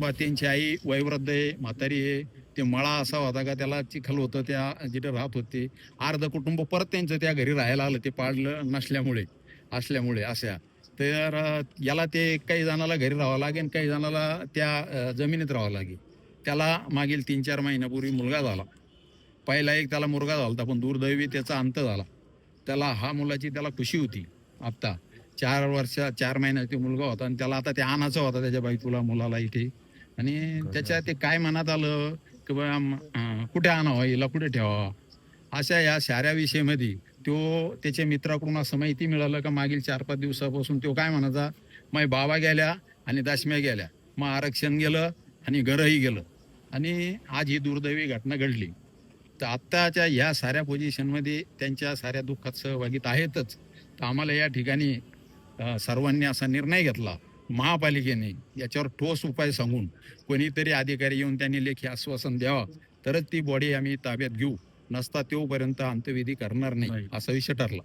बा त्यांची आई वयवृद्ध आहे म्हातारी आहे ते मळा असा होता का त्याला चिखल होतं त्या जिथे राहत होते. अर्ध कुटुंब परत त्यांचं त्या घरी राहायला आलं ते पाडलं नसल्यामुळे असल्यामुळे अशा. तर याला ते काही जणाला घरी राहावं लागेल काही जणाला त्या जमिनीत राहावं लागेल त्याला मागील तीन चार महिन्यापूर्वी मुलगा झाला. पहिला एक त्याला मुलगा झाला होता पण दुर्दैवी त्याचा अंत झाला. त्याला हा मुलाची त्याला खुशी होती आत्ता. चार वर्ष चार महिन्याचा मुलगा होता आणि त्याला आता ते आणायचा होता त्याच्या बायकोला मुलाला इथे. आणि त्याच्या ते काय मनात आलं की बा कुठे आणावं हिला कुठे ठेवावा? अशा या साऱ्या विषयमध्ये तो त्याच्या मित्राकडून असं माहिती मिळालं का मागील चार पाच दिवसापासून तो काय म्हणायचा मग बाबा गेल्या आणि दाशम्या गेल्या. मग आरक्षण गेलं आणि घरही गेलं. आणि आज ही दुर्दैवी घटना घडली. तर आत्ताच्या ह्या साऱ्या पोझिशनमध्ये त्यांच्या साऱ्या दुःखात सहभागी तर आहेतच. तर आम्हाला या ठिकाणी सर्वांनी असा निर्णय घेतला. महापालिकेने याच्यावर ठोस उपाय सांगून कोणीतरी अधिकारी येऊन त्यांनी लेखी आश्वासन द्यावं. तरच ती बॉडी आम्ही ताब्यात घेऊ. नसता तोपर्यंत अंत्यविधी करणार नाही असा विषय ठरला.